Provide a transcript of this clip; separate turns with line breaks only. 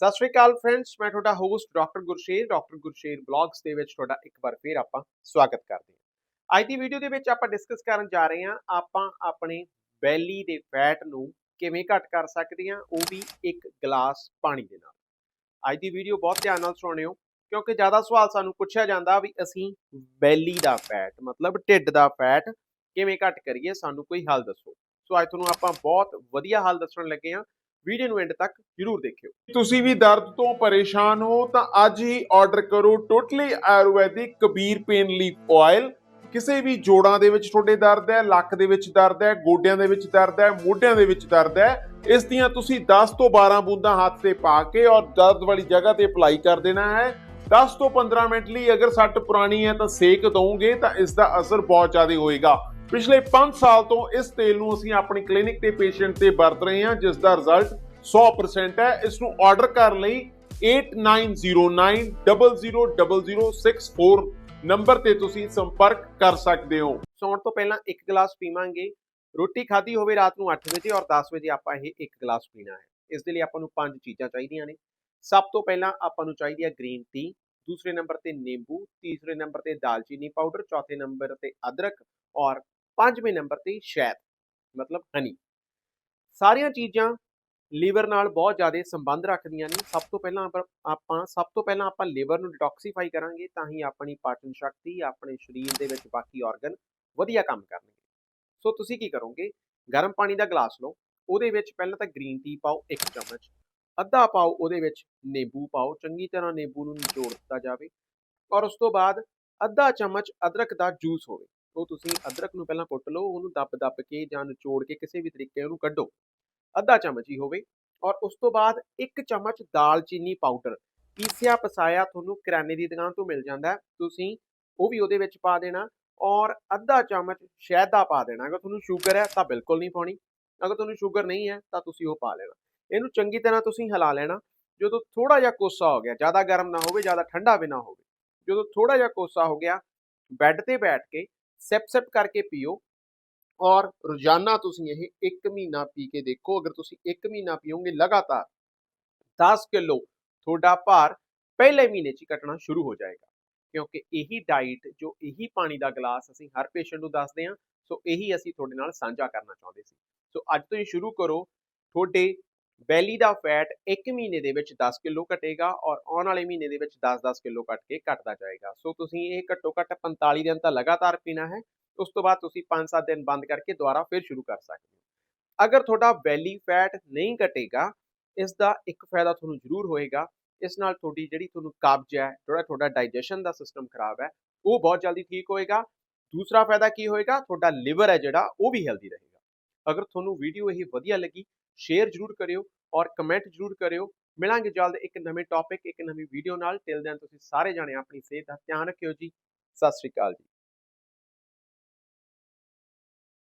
ਸਤਿ ਸ਼੍ਰੀ ਅਕਾਲ ਫਰੈਂਡਸ ਮੈਂ ਤੁਹਾਡਾ host doctor Gursher doctor Gursher blogs ਦੇ ਵਿੱਚ ਤੁਹਾਡਾ ਇੱਕ ਵਾਰ ਫੇਰ ਆਪਾਂ ਸਵਾਗਤ ਕਰਦੇ ਹਾਂ। ਅੱਜ ਦੀ ਵੀਡੀਓ ਦੇ ਵਿੱਚ ਆਪਾਂ ਡਿਸਕਸ ਕਰਨ ਜਾ ਰਹੇ ਹਾਂ, ਆਪਾਂ ਆਪਣੇ ਬੈਲੀ ਦੇ ਫੈਟ ਨੂੰ ਕਿਵੇਂ ਘੱਟ ਕਰ ਸਕਦੇ ਹਾਂ, ਉਹ ਵੀ ਇੱਕ ਗਲਾਸ ਪਾਣੀ ਦੇ ਨਾਲ। ਅੱਜ ਦੀ ਵੀਡੀਓ ਬਹੁਤ ਧਿਆਨ ਨਾਲ ਸੁਣਿਓ, ਕਿਉਂਕਿ ਜ਼ਿਆਦਾ ਸਵਾਲ ਸਾਨੂੰ ਪੁੱਛਿਆ ਜਾਂਦਾ ਵੀ ਅਸੀਂ ਬੈਲੀ ਦਾ ਫੈਟ ਮਤਲਬ ਢਿੱਡ ਦਾ ਫੈਟ ਕਿਵੇਂ ਘੱਟ ਕਰੀਏ, ਸਾਨੂੰ ਕੋਈ ਹੱਲ ਦੱਸੋ। ਸੋ ਅੱਜ ਤੁਹਾਨੂੰ ਆਪਾਂ ਬਹੁਤ ਵਧੀਆ ਹੱਲ ਦੱਸਣ ਲੱਗੇ ਹਾਂ ਵੀਡੀਓ ਨੂੰ ਐਂਡ ਤੱਕ ਜਰੂਰ ਦੇਖਿਓ।
ਤੁਸੀਂ ਵੀ ਦਰਦ ਤੋਂ ਪਰੇਸ਼ਾਨ ਹੋ, ਤਾਂ ਅੱਜ ਹੀ ਆਰਡਰ ਕਰੋ totally Ayurvedic Kabir pain leaf oil ਕਿਸੇ ਵੀ ਜੋੜਾਂ ਦੇ ਵਿੱਚ ਤੁਹਾਡੇ ਦਰਦ ਹੈ, ਲੱਕ ਦੇ ਵਿੱਚ ਦਰਦ ਹੈ, ਗੋਡਿਆਂ ਦੇ ਵਿੱਚ ਦਰਦ ਹੈ, ਮੋਢਿਆਂ ਦੇ ਵਿੱਚ ਦਰਦ ਹੈ, ਇਸ ਦੀਆਂ ਤੁਸੀਂ 10 ਤੋਂ 12 ਬੂੰਦਾਂ ਹੱਥ ਤੇ ਪਾ ਕੇ ਔਰ ਦਰਦ ਵਾਲੀ ਜਗ੍ਹਾ ਤੇ ਅਪਲਾਈ ਕਰ ਦੇਣਾ ਹੈ। 10 ਤੋਂ 15 ਮਿੰਟ ਲਈ ਅਗਰ ਸੱਟ ਪੁਰਾਣੀ ਹੈ ਤਾਂ ਸੇਕ ਦਵੋਗੇ ਤਾਂ ਇਸ ਦਾ ਅਸਰ ਬਹੁਤ ਜ਼ਿਆਦਾ ਹੋਏਗਾ। ਪਿਛਲੇ 5 ਸਾਲ ਤੋਂ ਇਸ ਤੇਲ ਨੂੰ ਅਸੀਂ ਆਪਣੀ ਕਲੀਨਿਕ ਤੇ ਪੇਸ਼ੈਂਟ ਤੇ ਵਰਤ ਰਹੇ ਹਾਂ, ਜਿਸ ਦਾ ਰਿਜ਼ਲਟ 100% ਹੈ। ਇਸ ਨੂੰ ਆਰਡਰ ਕਰਨ ਲਈ 8909000064 ਨੰਬਰ ਤੇ ਤੁਸੀਂ ਸੰਪਰਕ ਕਰ ਸਕਦੇ ਹੋ।
ਸੌਣ ਤੋਂ ਪਹਿਲਾਂ ਇੱਕ ਗਲਾਸ ਪੀਵਾਂਗੇ। ਰੋਟੀ ਖਾਧੀ ਹੋਵੇ ਰਾਤ ਨੂੰ 8 ਵਜੇ ਔਰ 10 ਵਜੇ ਆਪਾਂ ਇਹ ਇੱਕ ਗਲਾਸ ਪੀਣਾ ਹੈ। ਇਸ ਦੇ ਲਈ ਆਪਾਂ ਨੂੰ ਪੰਜ ਚੀਜ਼ਾਂ ਚਾਹੀਦੀਆਂ ਨੇ। ਸਭ ਤੋਂ ਪਹਿਲਾਂ ਆਪਾਂ ਨੂੰ ਚਾਹੀਦੀ ਹੈ ਗ੍ਰੀਨ ਟੀ ਦੂਸਰੇ ਨੰਬਰ ਤੇ ਨਿੰਬੂ, ਤੀਸਰੇ ਨੰਬਰ ਤੇ ਦਾਲਚੀਨੀ ਪਾਊਡਰ ਚੌਥੇ ਨੰਬਰ ਤੇ ਅਦਰਕ ਔਰ ਪੰਜਵੇਂ ਨੰਬਰ ਤੇ ਸ਼ਹਿਦ, ਮਤਲਬ ਹਨੀ। ਸਾਰੀਆਂ ਚੀਜ਼ਾਂ ਲੀਵਰ ਨਾਲ ਬਹੁਤ ਜ਼ਿਆਦਾ ਸੰਬੰਧ ਰੱਖਦੀਆਂ ਨੇ। ਸਭ ਤੋਂ ਪਹਿਲਾਂ ਆਪਾਂ- ਆਪਾਂ, ਸਭ ਤੋਂ ਪਹਿਲਾਂ ਆਪਾਂ ਲੀਵਰ ਨੂੰ ਡਿਟੌਕਸੀਫਾਈ ਕਰਾਂਗੇ ਤਾਂ ਹੀ ਆਪਣੀ ਪਾਚਨ ਸ਼ਕਤੀ, ਆਪਣੇ ਸਰੀਰ ਦੇ ਵਿੱਚ ਬਾਕੀ ਆਰਗਨ ਵਧੀਆ ਕੰਮ ਕਰਨਗੇ। ਸੋ ਤੁਸੀਂ ਕੀ ਕਰੋਗੇ? ਗਰਮ ਪਾਣੀ ਦਾ ਗਲਾਸ ਲਓ, ਉਹਦੇ ਵਿੱਚ ਪਹਿਲਾਂ ਤਾਂ ਗ੍ਰੀਨ ਟੀ ਪਾਓ ਇੱਕ ਚਮਚ, ਅੱਧਾ ਪਾਓ ਉਹਦੇ ਵਿੱਚ ਨਿੰਬੂ ਪਾਓ, ਚੰਗੀ ਤਰ੍ਹਾਂ ਨਿੰਬੂ ਨੂੰ ਨਿਚੋੜ ਦਿੱਤਾ ਜਾਵੇ ਔਰ ਉਸ ਤੋਂ ਬਾਅਦ ਅੱਧਾ ਚਮਚ ਅਦਰਕ ਦਾ ਜੂਸ ਹੋਵੇ। ਉਹ ਤੁਸੀਂ ਅਦਰਕ ਨੂੰ ਪਹਿਲਾਂ ਕੁੱਟ ਲਓ, ਉਹਨੂੰ ਦੱਬ-ਦੱਬ ਕੇ ਜਾਂ ਨਿਚੋੜ ਕੇ ਕਿਸੇ ਵੀ ਤਰੀਕੇ ਉਹਨੂੰ ਕੱਢੋ। ਅੱਧਾ ਚਮਚ ਹੀ ਹੋਵੇ ਔਰ ਉਸ ਤੋਂ ਬਾਅਦ ਇੱਕ ਚਮਚ ਦਾਲਚੀਨੀ ਪਾਊਡਰ। ਪੀਸਿਆ ਪਸਾਇਆ ਤੁਹਾਨੂੰ ਕਿਰਾਨੇ ਦੀ ਦੁਕਾਨ ਤੋਂ ਮਿਲ ਜਾਂਦਾ ਤੁਸੀਂ ਉਹ ਵੀ ਉਹਦੇ ਵਿੱਚ ਪਾ ਦੇਣਾ ਔਰ ਅੱਧਾ ਚਮਚ ਸ਼ਹਿਦ ਦਾ ਪਾ ਦੇਣਾ। ਅਗਰ ਤੁਹਾਨੂੰ ਸ਼ੂਗਰ ਹੈ ਤਾਂ ਬਿਲਕੁਲ ਨਹੀਂ ਪਾਉਣੀ, ਅਗਰ ਤੁਹਾਨੂੰ ਸ਼ੂਗਰ ਨਹੀਂ ਹੈ ਤਾਂ ਤੁਸੀਂ ਉਹ ਪਾ ਲੈਣਾ। ਇਹਨੂੰ ਚੰਗੀ ਤਰ੍ਹਾਂ ਤੁਸੀਂ ਹਿਲਾ ਲੈਣਾ, ਜਦੋਂ ਥੋੜਾ ਜਿਹਾ ਕੋਸਾ ਹੋ ਗਿਆ, ਜ਼ਿਆਦਾ ਗਰਮ ਨਾ ਹੋਵੇ, ਜ਼ਿਆਦਾ ਠੰਡਾ ਵੀ ਨਾ ਹੋਵੇ, ਜਦੋਂ ਥੋੜਾ ਜਿਹਾ ਕੋਸਾ ਹੋ ਗਿਆ, ਬੈੱਡ ਤੇ ਬੈਠ ਕੇ ਸਿਪ ਸਿਪ ਕਰਕੇ ਪੀਓ। ਔਰ ਰੋਜ਼ਾਨਾ ਤੁਸੀਂ ਇਹ 1 ਮਹੀਨਾ ਪੀ ਕੇ ਦੇਖੋ, ਅਗਰ ਤੁਸੀਂ 1 ਮਹੀਨਾ ਪੀਓਗੇ ਲਗਾਤਾਰ 10 ਕਿਲੋ ਤੁਹਾਡਾ ਭਾਰ ਪਹਿਲੇ ਮਹੀਨੇ 'ਚ ਹੀ ਘਟਣਾ ਸ਼ੁਰੂ ਹੋ ਜਾਏਗਾ। ਕਿਉਂਕਿ ਇਹੀ ਡਾਈਟ ਜੋ ਇਹੀ ਪਾਣੀ ਦਾ ਗਲਾਸ ਅਸੀਂ ਹਰ ਪੇਸ਼ੈਂਟ ਨੂੰ ਦੱਸਦੇ ਹਾਂ, ਸੋ ਇਹੀ ਅਸੀਂ ਤੁਹਾਡੇ ਨਾਲ ਸਾਂਝਾ ਕਰਨਾ ਚਾਹੁੰਦੇ ਸੀ। ਸੋ ਅੱਜ ਤੋਂ ਹੀ ਸ਼ੁਰੂ ਕਰੋ, ਤੁਹਾਡੇ ਬੈਲੀ ਦਾ ਫੈਟ 1 ਮਹੀਨੇ ਦੇ ਵਿੱਚ 10 ਕਿਲੋ ਘਟੇਗਾ ਔਰ ਆਉਣ ਵਾਲੇ ਮਹੀਨੇ ਦੇ ਵਿੱਚ 10-10 ਕਿਲੋ ਘਟ ਕੇ ਘਟਦਾ ਜਾਏਗਾ। ਸੋ ਤੁਸੀਂ ਇਹ ਘੱਟੋ ਘੱਟ 45 ਦਿਨ ਤਾਂ ਲਗਾਤਾਰ ਪੀਣਾ ਹੈ, ਉਸ ਤੋਂ ਬਾਅਦ ਤੁਸੀਂ 5-7 ਦਿਨ ਬੰਦ ਕਰਕੇ ਦੁਬਾਰਾ ਫਿਰ ਸ਼ੁਰੂ ਕਰ ਸਕਦੇ ਹੋ। ਅਗਰ ਤੁਹਾਡਾ ਬੈਲੀ ਫੈਟ ਨਹੀਂ ਘਟੇਗਾ, ਇਸ ਦਾ ਇੱਕ ਫਾਇਦਾ ਤੁਹਾਨੂੰ ਜ਼ਰੂਰ ਹੋਏਗਾ। ਇਸ ਨਾਲ ਤੁਹਾਡੀ ਜਿਹੜੀ ਤੁਹਾਨੂੰ ਕਬਜ਼ ਹੈ, ਜਿਹੜਾ ਤੁਹਾਡਾ ਡਾਈਜੈਸ਼ਨ ਦਾ ਸਿਸਟਮ ਖਰਾਬ ਹੈ, ਉਹ ਬਹੁਤ ਜਲਦੀ ਠੀਕ ਹੋਏਗਾ। ਦੂਸਰਾ ਫਾਇਦਾ ਕੀ ਹੋਏਗਾ? ਤੁਹਾਡਾ ਲਿਵਰ ਹੈ ਜਿਹੜਾ, ਉਹ ਵੀ ਹੈਲਦੀ ਰਹੇਗਾ। ਅਗਰ ਤੁਹਾਨੂੰ ਵੀਡੀਓ ਇਹ ਵਧੀਆ ਲੱਗੀ ਸ਼ੇਅਰ ਜ਼ਰੂਰ ਕਰਿਓ ਔਰ ਕਮੈਂਟ ਜ਼ਰੂਰ ਕਰਿਓ। ਮਿਲਾਂਗੇ ਜਲਦ ਇੱਕ ਨਵੇਂ ਟੌਪਿਕ ਇੱਕ ਨਵੀਂ ਵੀਡੀਓ ਨਾਲ। ਟਿਲ ਦੈਨ ਤੁਸੀਂ ਸਾਰੇ ਜਾਣੇ ਆਪਣੀ ਸਿਹਤ ਦਾ ਧਿਆਨ ਰੱਖਿਓ ਜੀ। ਸਤਿ ਸ਼੍ਰੀ ਅਕਾਲ ਜੀ।